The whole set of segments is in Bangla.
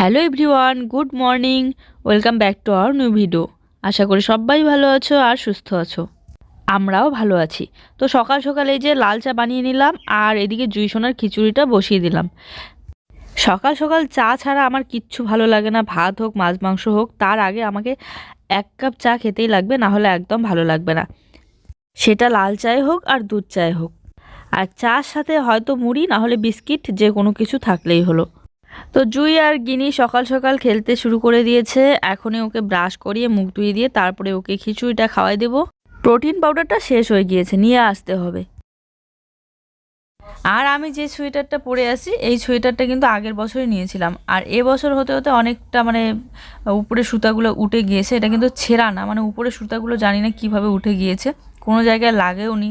Hello everyone, good morning, welcome back to our new video. আশা করি সবাই ভালো আছো আর সুস্থ আছো। আমরাও ভালো আছি। তো সকাল সকাল যে লাল চা বানিয়ে নিলাম আর এদিকে জুই সোনার খিচুড়িটা বসিয়ে দিলাম। সকাল সকাল চা ছাড়া আমার কিচ্ছু ভালো লাগে না। ভাত হোক, মাছ মাংস হোক, তার আগে আমাকে এক কাপ চা খেতেই লাগবে, না হলে একদম ভালো লাগবে না। সেটা লাল চায় হোক আর দুধ চায় হোক। আর চার সাথে হয়তো মুড়ি, না হলে বিস্কিট, যে কোনো কিছু থাকলেই হলো। তো জুই আর গিনি সকাল সকাল খেলতে শুরু করে দিয়েছে। এখনই ওকে ব্রাশ করিয়ে মুখ ধুয়ে দিয়ে তারপরে ওকে খিচুড়িটা খাওয়াই দেব। প্রোটিন পাউডারটা শেষ হয়ে গিয়েছে, নিয়ে আসতে হবে। আর আমি যে সোয়েটারটা পরে আছি, এই সোয়েটারটা কিন্তু আগের বছরই নিয়েছিলাম। আর এ বছর হতে হতে অনেকটা মানে উপরে সুতাগুলো উঠে গিয়েছে, এটা কিন্তু ছেঁড়া না মানে উপরে সুতাগুলো জানি না কীভাবে উঠে গিয়েছে। কোনো জায়গায় লাগেও নি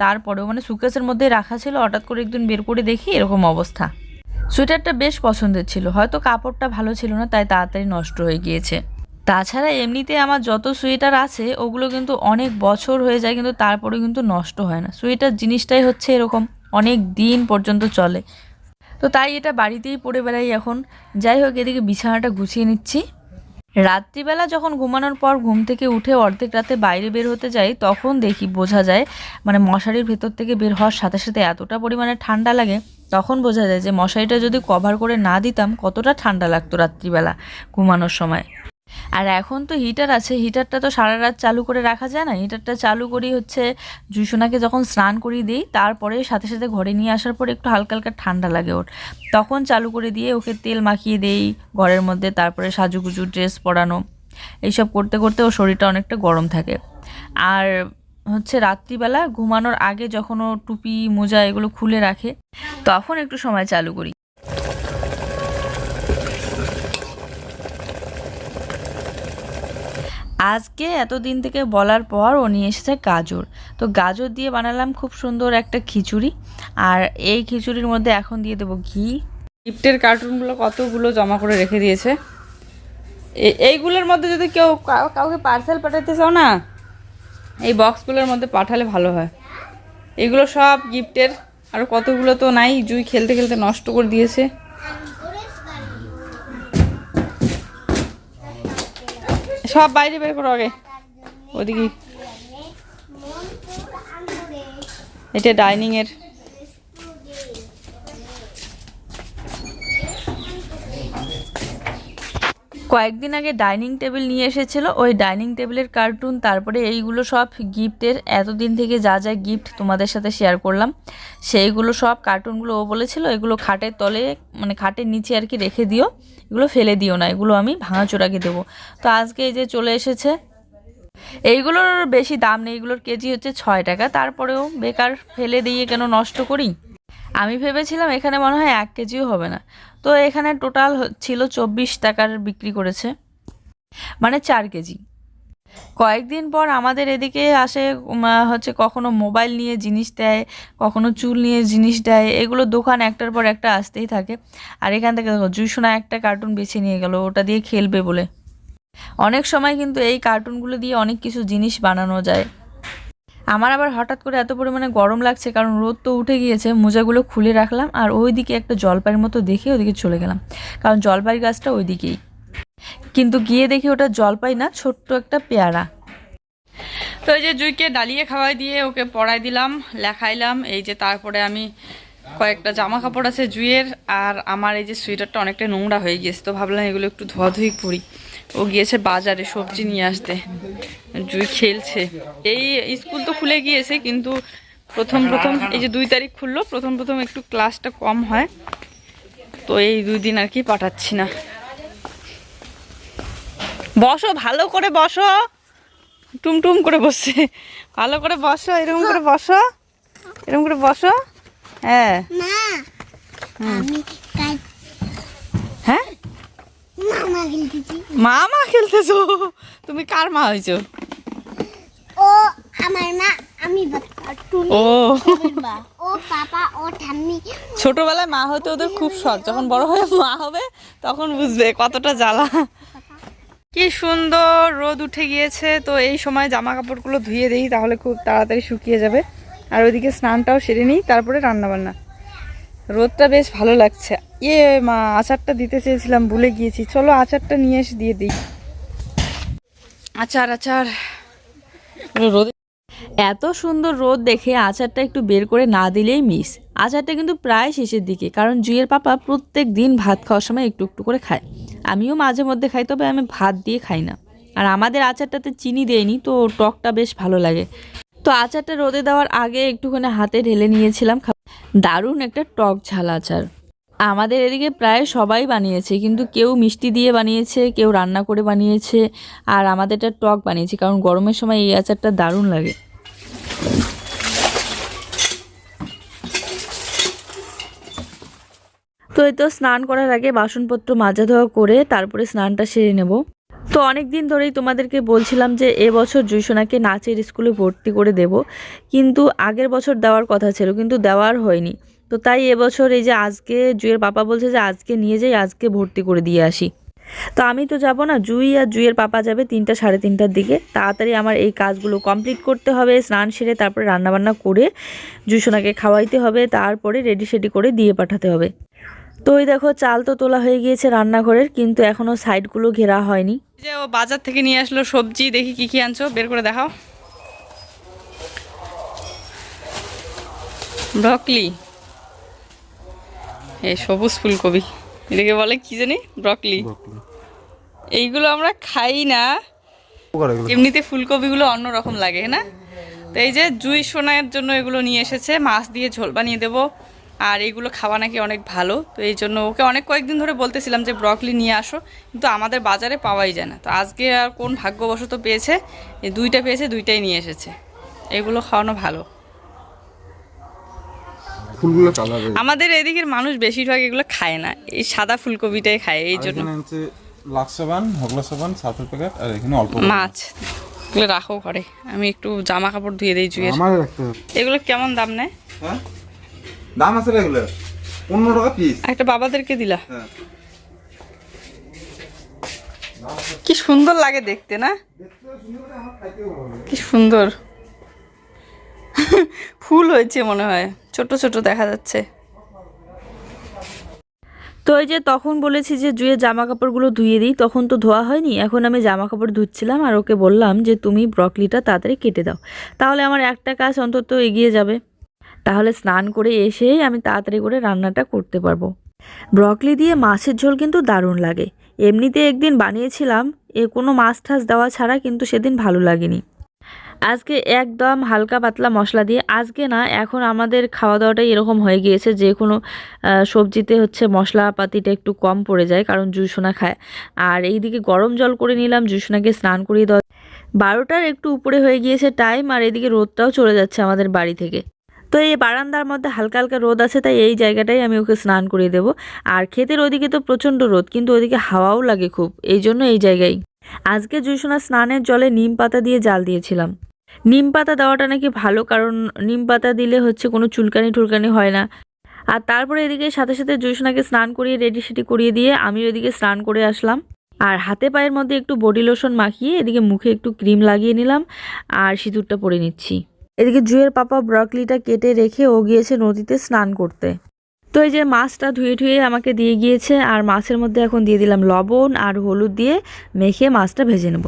তারপরেও মানে সুকেসের মধ্যে রাখা ছিল, হঠাৎ করে একদিন বের করে দেখি এরকম অবস্থা। সোয়েটারটা বেশ পছন্দের ছিল। হয়তো কাপড়টা ভালো ছিল না, তাই তাড়াতাড়ি নষ্ট হয়ে গিয়েছে। তাছাড়া এমনিতে আমার যত সোয়েটার আছে, ওগুলো কিন্তু অনেক বছর হয়ে যায়, কিন্তু তারপরে কিন্তু নষ্ট হয় না। সোয়েটার জিনিসটাই হচ্ছে এরকম, অনেক দিন পর্যন্ত চলে। তো তাই এটা বাড়িতেই পরে বেড়াই এখন। যাই হোক, এদিকে বিছানাটা গুছিয়ে নিচ্ছি। রাত্রিবেলা যখন ঘুমানোর পর ঘুম থেকে উঠে অর্ধেক রাতে বাইরে বের হতে যাই, তখন দেখি বোঝা যায় মানে মশারির ভেতর থেকে বের হওয়ার সাথে সাথে এতটা পরিমাণে ঠান্ডা লাগে, তখন বোঝা যায় যে মশারিটা যদি কভার করে না দিতাম, কতটা ঠান্ডা লাগতো রাত্রিবেলা ঘুমানোর সময়। আর এখন তো হিটার আছে হিটারটা তো সারা রাত চালু করে রাখা যায় না। হিটারটা চালু করি হচ্ছে জুসোনাকে যখন স্নান করিয়ে দিই, তারপরে সাথে সাথে ঘরে নিয়ে আসার পরে একটু হালকা হালকা ঠান্ডা লাগে ওর। তখন চালু করে দিয়ে ওকে তেল মাখিয়ে দেই ঘরের মধ্যে, তারপরে সাজুগুজু, ড্রেস পরানো। এইসব করতে করতে ওর শরীরটা অনেকটা গরম থাকে। আর হচ্ছে রাত্রিবেলা ঘুমানোর আগে যখন ও টুপি, মোজা এগুলো খুলে রাখে, তখন একটু সময় চালু করি। আজকে এতদিন থেকে বলার পর ও নিয়ে এসেছে গাজর। তো গাজর দিয়ে বানালাম খুব সুন্দর একটা খিচুড়ি। আর এই খিচুড়ির মধ্যে এখন দিয়ে দেবো ঘি। গিফটের কার্টুনগুলো কতগুলো জমা করে রেখে দিয়েছে? এইগুলোর মধ্যে যদি কেউ কাউকে পার্সেল পাঠাতে চাও না, এই বক্সগুলোর মধ্যে পাঠালে ভালো হয়। এগুলো সব গিফটের। আর কতগুলো তো নাই, জুই খেলতে খেলতে নষ্ট করে দিয়েছে। সব বাইরে বের করো আগে। ওদিকে। এটা ডাইনিং কয়েকদিন আগে ডাইনিং টেবিল নিয়ে এসেছিল। ওই ডাইনিং টেবিলের কার্টুন, তারপরে এইগুলো সব গিফটের। এতদিন থেকে যা যা গিফট তোমাদের সাথে শেয়ার করলাম, সেইগুলো সব কার্টুনগুলো ও বলেছিল, এগুলো খাটের তলে মানে খাটের নিচে আর কি রেখে দিও। এগুলো ফেলে দিও না, এগুলো আমি ভাঙাচোরাকে দেবো। তো আজকে এই যে চলে এসেছে, এইগুলোর বেশি দাম নেই, এগুলোর কেজি হচ্ছে ছয় টাকা। তারপরেও বেকার ফেলে দিয়ে কেন নষ্ট করি? আমি ভেবেছিলাম এখানে মনে হয় এক কেজিও হবে না। তো এখানে টোটাল ছিল চব্বিশ টাকার বিক্রি করেছে মানে চার কেজি। কয়েকদিন পর আমাদের এদিকে আসে হচ্ছে কখনো মোবাইল নিয়ে জিনিস দেয়, কখনো চুল নিয়ে জিনিস দেয়, এগুলো দোকান একটার পর একটা আসতেই থাকে। আর এখান থেকে দেখো, জুইসোনা একটা কার্টুন বেছে নিয়ে গেল, ওটা দিয়ে খেলবে বলে। অনেক সময় কিন্তু এই কার্টুনগুলো দিয়ে অনেক কিছু জিনিস বানানো যায়। আমার আবার হঠাৎ করে এত পরিমাণে গরম লাগছে, কারণ রোদ তো উঠে গিয়েছে, মোজাগুলো খুলে রাখলাম আর ওইদিকে একটা জলপাইয়ের মতো দেখে ওদিকে চলে গেলাম। কারণ জলপাই গাছটা ওইদিকেই। কিন্তু গিয়ে দেখি ওটা জলপাই না, ছোট্ট একটা পেয়ারা। তো এই যে জুইকে ডালিয়ে খাওয়াই দিয়ে ওকে পড়াই দিলাম, লেখাইলাম, এই যে তারপরে আমি কয়েকটা জামা কাপড় আছে জুইয়ের, আর আমার এই যে সোয়েটারটা অনেকটা নোংরা হয়ে গিয়েছে, তো ভাবলাম এগুলো একটু ধোয়াধুয়ি করি। ও গিয়েছে বাজারে সবজি নিয়ে আসতে। জুই খেলছে। এই স্কুল তো খুলে গিয়েছে কিন্তু প্রথম প্রথম এই যে দুই তারিখ খুললো প্রথম প্রথম একটু ক্লাসটা কম হয়। তো এই দুই দিন আর কি পাঠাচ্ছি না। বসো ভালো করে বসো। টুমটুম করে বসছে। ভালো করে বসো এরকম করে বসো। এরকম করে বসো। হ্যাঁ। হ্যাঁ মামা খেলতেছি মা মা খেলতেছো? তুমি কার মা হয়েছো ও আমার মা আমি তুমি ও। ও পাপা ও ঠাম্মি। ছোটবেলায় মা হতে ওদের খুব শখ। যখন বড় হয়ে মা হবে তখন বুঝবে কতটা জ্বালা। কি সুন্দর রোদ উঠে গিয়েছে। তো এই সময় জামা কাপড়গুলো ধুয়ে দিই তাহলে খুব তাড়াতাড়ি শুকিয়ে যাবে। আর ওইদিকে স্নানটাও সেরে নিই তারপরে রান্না বান্না রোদটা বেশ ভালো লাগছে। ইয়ে মা, আচারটা দিতে চেয়েছিলাম, ভুলে গিয়েছি। চলো আচারটা নিয়ে এসে দিয়ে দিই। আচার আচার। রোদে এত সুন্দর রোদ দেখে আচারটা একটু বের করে না দিলেই মিস। আচারটা কিন্তু প্রায় শেষের দিকে, কারণ জুয়ের পাপা প্রত্যেক দিন ভাত খাওয়ার সময় একটু একটু করে খায়। আমিও মাঝে মধ্যে খাই, তবে আমি ভাত দিয়ে খাই না। আর আমাদের আচারটাতে চিনি দেয়নি, তো টকটা বেশ ভালো লাগে। তো আচারটা রোদে দেওয়ার আগে একটুখানি হাতে ঢেলে নিয়েছিলাম। দারুণ একটা টক ঝাল আচার। আমাদের এদিকে প্রায় সবাই বানিয়েছে, কিন্তু কেউ মিষ্টি দিয়ে বানিয়েছে, কেউ রান্না করে বানিয়েছে, আর আমাদেরটা টক বানিয়েছে, কারণ গরমের সময় এই আচারটা দারুণ লাগে। তো এই তো স্নান করার আগে বাসনপত্র মাজা ধোয়া করে তারপরে স্নানটা সেরে নেব। তো অনেক দিন ধরেই তোমাদেরকে বলছিলাম যে এবছর জুইসোনাকে নাচের স্কুলে ভর্তি করে দেব। কিন্তু আগের বছর দেওয়ার কথা ছিল, কিন্তু দেওয়ার হয়নি। তো তাই এবছর এই যে আজকে জুয়ের পাপা বলছে যে আজকে নিয়ে যাই, আজকে ভর্তি করে দিয়ে আসি। তো আমি তো যাব না, জুই আর জুইয়ের পাপা যাবে তিনটা সাড়ে তিনটার দিকে। তাড়াতাড়ি আমার এই কাজগুলো কমপ্লিট করতে হবে, স্নান সেরে তারপরে রান্নাবান্না করে জুইসোনাকে খাওয়াইতে হবে, তারপরে রেডি সেডি করে দিয়ে পাঠাতে হবে। তো ওই দেখো চাল তো তোলা হয়ে গিয়েছে রান্নাঘরের কিন্তু এখনও সাইডগুলো ঘেরা হয়নি। যে ও বাজার থেকে নিয়ে আসলো সবজি দেখি কি কি আনছো বের করে দেখাও। ব্রকলি। এই সবুজ ফুলকপি। এটাকে বলে কি জানি? ব্রকলি। এইগুলো আমরা খাই না। এমনিতে ফুলকপিগুলো অন্যরকম লাগে না? তো এই যে জুই সোনার জন্য এগুলো নিয়ে এসেছে মাছ দিয়ে ঝোল বানিয়ে দেবো। আর এইগুলো খাওয়া নাকি অনেক ভালো। তো এই জন্য ওকে অনেক কয়েকদিন ধরে বলতেছিলাম যে ব্রকলি নিয়ে আসো। কিন্তু আমাদের বাজারে পাওয়াই যায় না। তো আজকে আর কোন ভাগ্যবশত পেয়েছে এই দুইটা পেয়েছে দুইটাই নিয়ে এসেছে। এগুলো খাওয়ানো ভালো। ফুলগুলো কালার আমাদের এদিকের মানুষ বেশিরভাগ এগুলো খায় না। এই সাদা ফুলকপিটাই খায় এই জন্য। এখানে হচ্ছে লাক্স সাবান হগলা সাবান সার্ফের প্যাকেট আর এখানে অল্প মাছ। এগুলো রাখো ঘরে। আমি একটু জামা কাপড় ধুয়ে দিই এগুলো কেমন দাম নেয়? হ্যাঁ? দাম আছে রে এগুলো। পনেরো টাকা পিস একটা বাবাদেরকে দিলা। হ্যাঁ। কি সুন্দর লাগে দেখতে না? কি সুন্দর। ফুল হয়েছে মনে হয়। ছোট ছোট দেখা যাচ্ছে। তো এই যে তখন বলেছি যে জুয়ে জামা কাপড়গুলো ধুয়ে দিই তখন তো ধোয়া হয়নি। এখন আমি জামা কাপড় ধুচ্ছিলাম আর ওকে বললাম যে তুমি ব্রকলিটা তাড়াতাড়ি কেটে দাও। তাহলে আমার একটা কাজ অন্তত এগিয়ে যাবে। তাহলে স্নান করে এসেই আমি তাড়াতাড়ি করে রান্নাটা করতে পারব। ব্রকলি দিয়ে মাছের ঝোল কিন্তু দারুণ লাগে। এমনিতে একদিন বানিয়েছিলাম, এ কোনো মাছ ঠাস দেওয়া ছাড়া কিন্তু সেদিন ভালো লাগেনি। আজকে একদম হালকা পাতলা মশলা দিয়ে, আজকে না, এখন আমাদের খাওয়া দাওয়াটাই এরকম হয়ে গিয়েছে যে কোনো সবজিতে হচ্ছে মশলাপাতিটা একটু কম পড়ে যায়, কারণ জুসোনা খায়। আর এইদিকে গরম জল করে নিলাম, জুসোনাকে স্নান করিয়ে দেওয়া বারোটার একটু উপরে হয়ে গিয়েছে টাইম আর এদিকে রোদটাও চলে যাচ্ছে আমাদের বাড়ি থেকে। তো এই বারান্দার মধ্যে হালকা হালকা রোদ আছে, তাই এই জায়গাটাই আমি ওকে স্নান করিয়ে দেবো। আর ক্ষেতের ওদিকে তো প্রচণ্ড রোদ, কিন্তু ওদিকে হাওয়াও লাগে খুব, এই জন্য এই জায়গায়। আজকে জুসোনা স্নানের জলে নিম পাতা দিয়ে জাল দিয়েছিলাম। নিম পাতা দেওয়াটা নাকি ভালো, কারণ নিম পাতা দিলে হচ্ছে কোনো চুলকানি টুলকানি হয় না। আর তারপরে এদিকে সাথে সাথে জুসনাকে স্নান করিয়ে রেডি সেটি করিয়ে দিয়ে আমি ওইদিকে স্নান করে আসলাম। আর হাতে পায়ের মধ্যে একটু বডি লোশন মাখিয়ে এদিকে মুখে একটু ক্রিম লাগিয়ে নিলাম, আর সিঁদুরটা পরে নিচ্ছি। এদিকে জুয়ের পাপা ব্রকলিটা কেটে রেখে ও গিয়েছে নদীতে স্নান করতে। তো এই যে মাছটা ধুয়ে ধুয়ে আমাকে দিয়ে গিয়েছে, আর মাছের মধ্যে এখন দিয়ে দিলাম লবণ আর হলুদ দিয়ে মেখে মাছটা ভেজে নেব।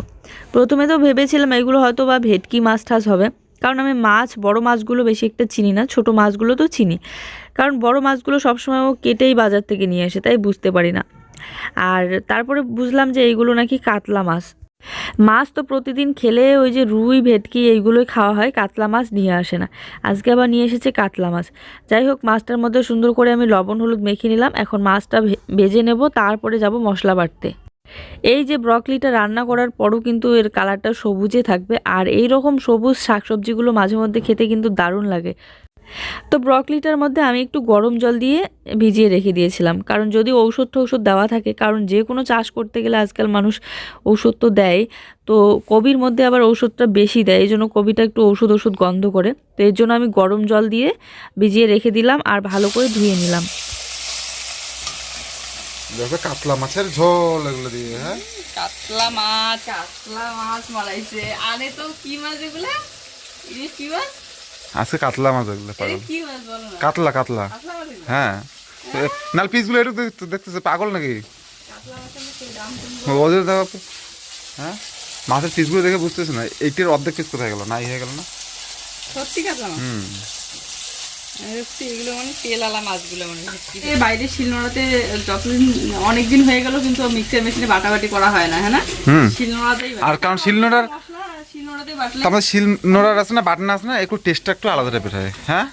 প্রথমে তো ভেবেছিলাম এগুলো হয়তো বা ভেটকি মাছ টাছ হবে, কারণ আমি মাছ, বড় মাছগুলো বেশি একটা চিনি না, ছোট মাছগুলো তো চিনি। কারণ বড় মাছগুলো সবসময় ও কেটেই বাজার থেকে নিয়ে আসে, তাই বুঝতে পারি না। আর তারপরে বুঝলাম যে এইগুলো নাকি কাতলা মাছ মাছ তো প্রতিদিন খেলে ওই যে রুই, ভেটকি এইগুলোই খাওয়া হয়, কাতলা মাছ নিয়ে আসে না। আজকে আবার নিয়ে এসেছে কাতলা মাছ। যাই হোক, মাছটার মধ্যে সুন্দর করে আমি লবণ, হলুদ মেখে নিলাম। এখন মাছটা ভেজে নেব, তারপরে যাব মশলা বাটতে। এই যে ব্রকলিটা রান্না করার পরও কিন্তু এর কালারটা সবুজে থাকবে। আর এই রকম সবুজ শাকসবজিগুলো মাঝে মধ্যে খেতে কিন্তু দারুণ লাগে। তো ব্রকলিটার মধ্যে আমি একটু গরম জল দিয়ে ভিজিয়ে রেখে দিয়েছিলাম। কারণ যদি ঔষধ টৌষধ দেওয়া থাকে কারণ যে কোনো চাষ করতে গেলে আজকাল মানুষ ঔষধ তো দেয় তো কবির মধ্যে আবার ঔষধটা বেশি দেয় এই জন্য কবিটা একটু ওষুধ ওষুধ গন্ধ করে। তো এর জন্য আমি গরম জল দিয়ে ভিজিয়ে রেখে দিলাম আর ভালো করে ধুয়ে নিলাম। কাতলা মাছের ঝোল এগুলো দিয়ে হ্যাঁ? কাতলা মাছ কাতলা মাছ মারাইছে আরে তো কি মাছ এগুলা? কি মাছ? আজকে কাতলা মাছ এগুলো পাগল। কি মাছ বলো না? কাতলা কাতলা? হ্যাঁ। নাল পিসগুলো একটু দেখ- দেখতেছে পাগল নাকি? ওদের দেখো। হ্যাঁ? মাছের পিসগুলো দেখে বুঝতেছে না এইটির অর্ধেক পিস কোথায় গেল? নাই হয়ে গেল না? সত্যি কাতলা হুম। এগুলো মানে তেলালা মাছগুলো মনে বাইরে শিলনোড়াতে যতদিন অনেক দিন হয়ে গেল কিন্তু মিক্সার মেশিনে বাটাবাটি করা হয় না হ্যাঁ না? শিলনোড়াতেই আর কারণ শিলনোড়ার তারপরে শিলনোড়ার আছে না বাটনা আছে না একটু টেস্টটা একটু আলাদা টাইপের হয় হ্যাঁ?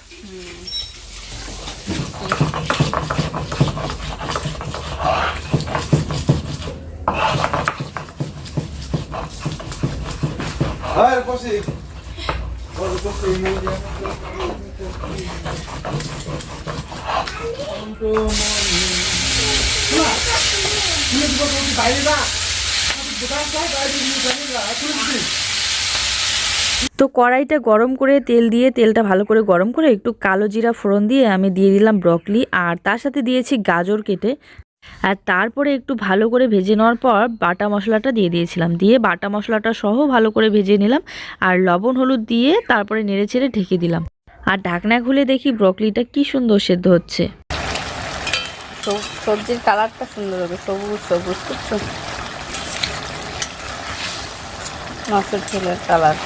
তো কড়াইটা গরম করে তেল দিয়ে তেলটা ভালো করে গরম করে একটু কালো জিরা ফোড়ন দিয়ে আমি দিয়ে দিলাম ব্রকলি, আর তার সাথে দিয়েছি গাজর কেটে। আর তারপরে একটু ভালো করে ভেজে নেওয়ার পর বাটা মশলাটা দিয়ে দিয়েছিলাম। দিয়ে বাটা মশলাটা সহ ভালো করে ভেজে নিলাম আর লবণ, হলুদ দিয়ে তারপরে নেড়ে চেড়ে ঢেকে দিলাম। আর ঢাকনা খুলে দেখি ব্রকলিটা কি সুন্দর সেদ্ধ হচ্ছে। সবজির কালারটা সুন্দর হবে, সবুজ সবুজ বুঝছ মাছের ঝোলের কালার।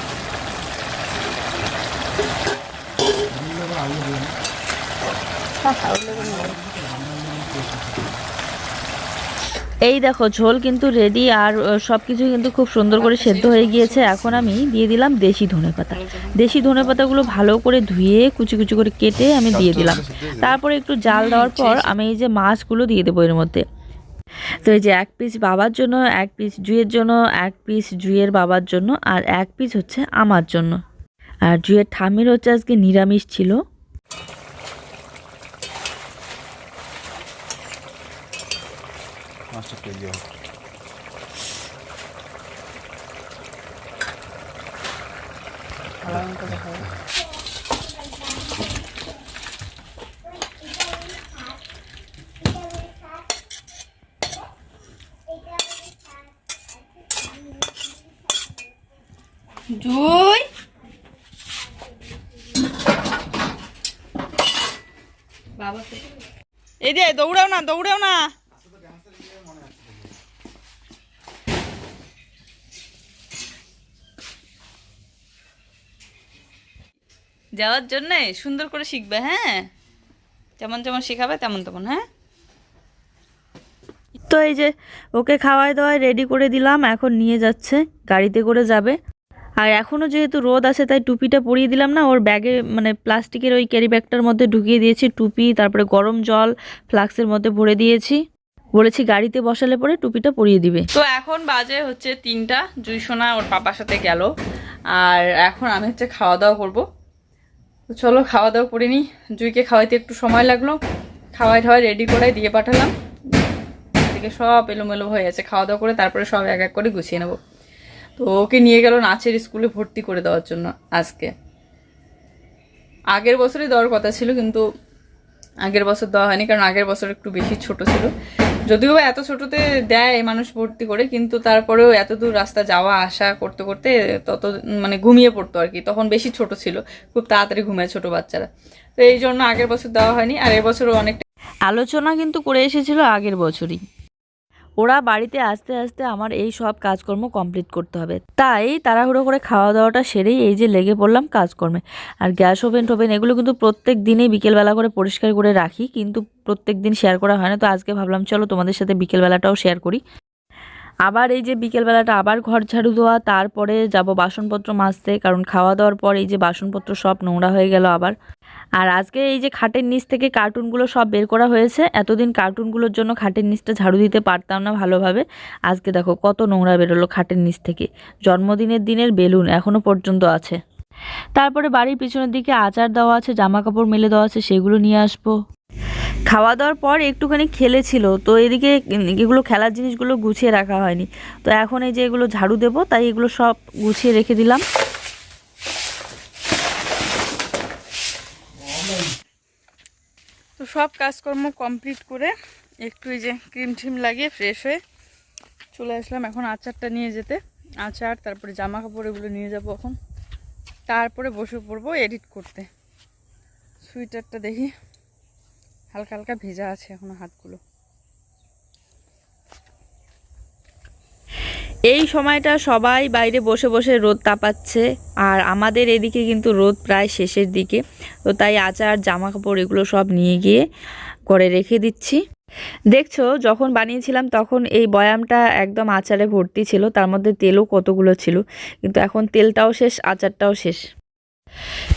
এই দেখো ঝোল কিন্তু রেডি আর সব কিছু কিন্তু খুব সুন্দর করে সেদ্ধ হয়ে গিয়েছে। এখন আমি দিয়ে দিলাম দেশি ধনে পাতা। দেশি ধনে পাতাগুলো ভালো করে ধুয়ে কুচি কুচি করে কেটে আমি দিয়ে দিলাম। তারপরে একটু জাল দেওয়ার পর আমি এই যে মাছগুলো দিয়ে দেবো এর মধ্যে। তো এই যে এক পিস বাবার জন্য এক পিস জুয়ের জন্য এক পিস জুয়ের বাবার জন্য আর এক পিস হচ্ছে আমার জন্য। আর জুয়ের ঠাম্মির হচ্ছে আজকে নিরামিষ ছিল। মাছটা পেয়ে যাও জুই? বাবা এই যে দৌড়াও না দৌড়াও না। যাওয়ার জন্যে সুন্দর করে শিখবে হ্যাঁ? যেমন যেমন শেখাবে তেমন তেমন হ্যাঁ? তো এই যে ওকে খাওয়াই দাওয়াই রেডি করে দিলাম এখন নিয়ে যাচ্ছে গাড়িতে করে যাবে। আর এখনও যেহেতু রোদ আছে তাই টুপিটা পরিয়ে দিলাম না ওর ব্যাগে মানে প্লাস্টিকের ওই ক্যারি ব্যাগটার মধ্যে ঢুকিয়ে দিয়েছি টুপি তারপরে গরম জল ফ্লাক্সের মধ্যে ভরে দিয়েছি। বলেছি গাড়িতে বসালে পরে টুপিটা পরিয়ে দিবে। তো এখন বাজে হচ্ছে তিনটা জুই সোনা ওর পাপার সাথে গেল। আর এখন আমি হচ্ছে খাওয়া দাওয়া করব। তো চলো খাওয়া দাওয়া করে নিই। জুইকে খাওয়াইতে একটু সময় লাগল। খাওয়াই ঠাওয়াই রেডি করে দিয়ে পাঠালাম। এদিকে সব এলোমেলো হয়ে আছে খাওয়া দাওয়া করে তারপরে সব এক এক করে গুছিয়ে নেব। তো ওকে নিয়ে গেল নাচের স্কুলে ভর্তি করে দেওয়ার জন্য আজকে। আগের বছরই দেওয়ার কথা ছিল, কিন্তু আগের বছর দেওয়া হয়নি, কারণ আগের বছর একটু বেশি ছোট ছিল। যদিও এত ছোটতে দেয় মানুষ ভর্তি করে, কিন্তু তারপরেও এত দূর রাস্তা যাওয়া, আসা করতে করতে তত মানে ঘুমিয়ে পড়তো আর কি। তখন বেশি ছোট ছিল, খুব তাড়াতাড়ি ঘুমায় ছোট বাচ্চারা। তো এই জন্য আগের বছর দেওয়া হয়নি, আর এবছরও অনেকটা আলোচনা কিন্তু করে এসেছিল আগের বছরই। ওরা বাড়িতে আসতে আসতে আমার এই সব কাজকর্ম কমপ্লিট করতে হবে। তাই তাড়াহুড়ো করে খাওয়া দাওয়াটা সেরেই এই যে লেগে পড়লাম কাজকর্মে। আর গ্যাস ওভেন টোভেন এগুলো কিন্তু প্রত্যেক দিনেই বিকেলবেলা করে পরিষ্কার করে রাখি, কিন্তু প্রত্যেক দিন শেয়ার করা হয় না। তো আজকে ভাবলাম, চলো তোমাদের সাথে বিকেলবেলাটাও শেয়ার করি। আবার এই যে বিকেলবেলাটা আবার ঘর ঝাড়ু দেওয়া, তারপরে যাব বাসনপত্র মাজতে, কারণ খাওয়া দাওয়ার পর এই যে বাসনপত্র সব নোংরা হয়ে গেল আবার। আর আজকে এই যে খাটের নিচ থেকে কার্টুনগুলো সব বের করা হয়েছে, এতদিন কার্টুনগুলোর জন্য খাটের নিচটা ঝাড়ু দিতে পারতাম না ভালোভাবে। আজকে দেখো কত নোংরা বেরোলো খাটের নিচ থেকে। জন্মদিনের দিনের বেলুন এখনও পর্যন্ত আছে। তারপরে বাড়ির পিছনের দিকে আচার দেওয়া আছে জামা কাপড় মেলে দেওয়া আছে, সেগুলো নিয়ে আসব। খাওয়া দাওয়ার পর একটুখানি খেলেছিল, তো এদিকে এগুলো খেলার জিনিসগুলো গুছিয়ে রাখা হয়নি। তো এখন এই যে এগুলো ঝাড়ু দেবো, তাই এগুলো সব গুছিয়ে রেখে দিলাম। সব কাজকর্ম কমপ্লিট করে একটু এই যে ক্রিম ঠিম লাগিয়ে ফ্রেশ হয়ে চলে আসলাম এখন আচারটা নিয়ে যেতে। আচার, তারপরে জামা কাপড় এগুলো নিয়ে যাব এখন। তারপরে বসে পড়ব এডিট করতে। সুইটারটা দেখি। হালকা হালকা ভেজা আছে এখন হাতগুলো। এই সময়টা সবাই বাইরে বসে বসে রোদ তাপাচ্ছে, আর আমাদের এদিকে কিন্তু রোদ প্রায় শেষের দিকে। তো তাই আচার জামা কাপড় এগুলো সব নিয়ে গিয়ে করে রেখে দিচ্ছি। দেখছ, যখন বানিয়েছিলাম তখন এই বয়ামটা একদম আচারে ভর্তি ছিল, তার মধ্যে তেলও কতগুলো ছিল। কিন্তু এখন তেলটাও শেষ, আচারটাও শেষ।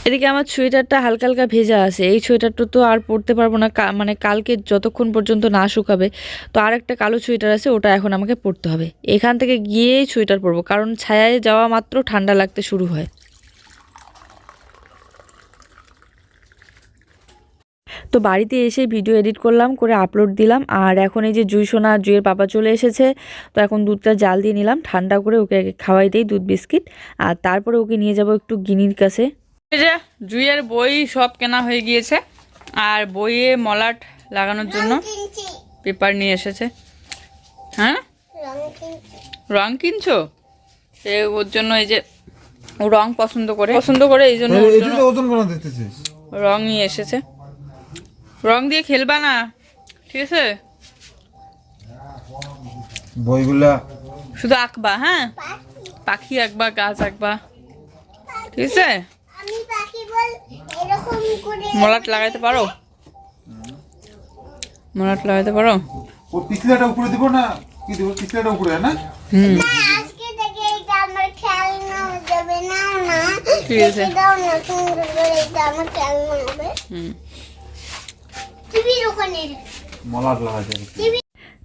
এদিকে আমার সোয়েটারটা হালকা হালকা ভেজা আছে। এই সোয়েটারটা তো আর পরতে পারব না। মানে কালকে যতক্ষণ পর্যন্ত না শুকাবে, তো আর একটা কালো সোয়েটার আছে, ওটা এখন আমাকে পরতে হবে। এখান থেকে গিয়েই সোয়েটার পরবো, কারণ ছায়ায় যাওয়া মাত্র ঠান্ডা লাগতে শুরু হয়। তো বাড়িতে এসে ভিডিও এডিট করলাম, করে আপলোড দিলাম, আর এখন এই যে জুই সোনা, জুইয়ের পাপা চলে এসেছে, তো এখন দুধটা জাল দিয়ে নিলাম, ঠান্ডা করে ওকে খাওয়াই দিই দুধ বিস্কিট, আর তারপরে ওকে নিয়ে যাব একটু গিনির কাছে। যে জুইয়ের বই সব কেনা হয়ে গিয়েছে আর বইয়ে মলাট লাগানোর জন্য পেপার নিয়ে এসেছে। হ্যাঁ? রং কিনছো। এ ওর জন্য এই যে ও রং পছন্দ করে। পছন্দ করে এই জন্য রং নিয়ে এসেছে। রং দিয়ে খেলবা না ঠিক আছে? বইগুলা শুধু আঁকবা হ্যাঁ? পাখি। আঁকবা গাছ আঁকবা ঠিক আছে? আমি পাখি বল এরকম করে মলাট লাগাইতে পারো? মলাট লাগাইতে পারো? ও পিছলাটা উপরে দিব না? কি দিব? পিছলাটা উপরে না? হুম। আজকে থেকে এটা আমার খেলনা হয়ে যাবে না না। ঠিক আছে। দাও না সুন্দর করে এটা আমার খেলনা হবে। হুম। টিভির ওখানে। মলাট লাগাতে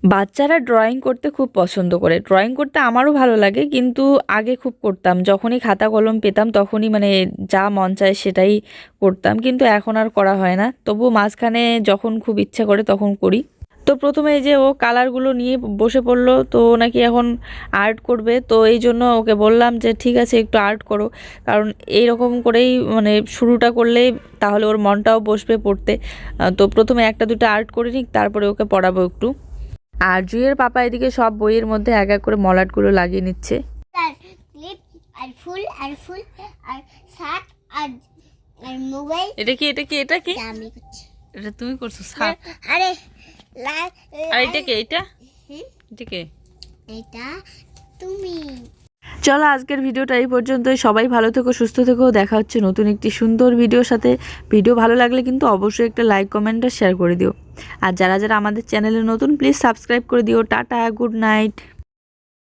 বাচ্চারা ড্রয়িং করতে খুব পছন্দ করে। ড্রয়িং করতে আমারও ভালো লাগে, কিন্তু আগে খুব করতাম। যখনই খাতা কলম পেতাম, তখনই মানে যা মন চায় সেটাই করতাম, কিন্তু এখন আর করা হয় না। তবু মাঝখানে যখন খুব ইচ্ছা করে তখন করি। তো প্রথমে এই যে ও কালারগুলো নিয়ে বসে পড়ল, তো ও নাকি এখন আর্ট করবে, তো এই জন্য ওকে বললাম যে, ঠিক আছে, একটু আর্ট করো। কারণ এই রকম করেই মানে শুরুটা করলেই তাহলে ওর মনটাও বসবে পড়তে। তো প্রথমে একটা দুটো আর্ট করে নিক, তারপরে ওকে পড়াবো একটু। আর জুয়ের পাপা এদিকে সব বইয়ের মধ্যে এক এক করে মলাটগুলো লাগিয়ে নিচ্ছে। আর ফুল আর ফুল আর শার্ট আর আর মোবাইল। এটা কি এটা কি এটা কি? আমি করছি। এটা তুমি করছ আরে আর এটা কে এটা কি? এটা তুমি। চলো আজকের ভিডিওটা এই পর্যন্তই। সবাই ভালো থেকো, সুস্থ থেকো। দেখা হচ্ছে নতুন একটি সুন্দর ভিডিওর সাথে। ভিডিও ভালো লাগলে কিন্তু অবশ্যই একটা লাইক, কমেন্ট আর শেয়ার করে দিও। আর যারা যারা আমাদের চ্যানেলে নতুন প্লিজ সাবস্ক্রাইব করে দিও। Tata good night